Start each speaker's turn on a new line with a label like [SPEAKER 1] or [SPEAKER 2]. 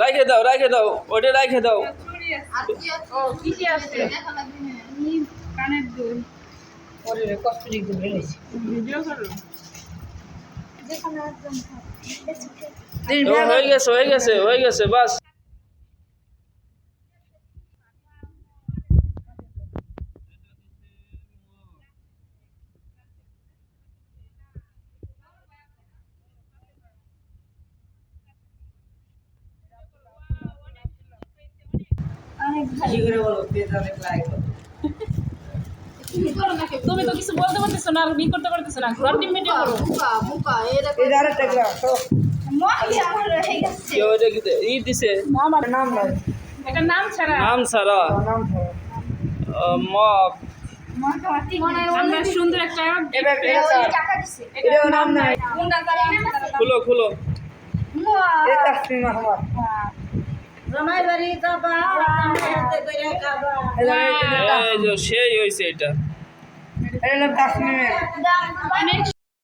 [SPEAKER 1] রাখে দাও রাখে দাও ওটা রাখে দাও। হয়ে গেছে হয়ে গেছে হয়ে গেছে বাস।
[SPEAKER 2] কি করে বলো পেজ অনেক লাইক
[SPEAKER 3] তুমি তো কিছু বলতে পারতেছো না আর ই করতে পারতেছো না। মিডিয়া করো।
[SPEAKER 2] আরেকটা নাম নাই।
[SPEAKER 3] এটা নাম ছাড়া।
[SPEAKER 1] নাম মগ।
[SPEAKER 3] আমরা সুন্দর একটা
[SPEAKER 2] নাম নাই।
[SPEAKER 1] খুলো খুলো।
[SPEAKER 2] এটা
[SPEAKER 1] সেই হয়েছে এটা।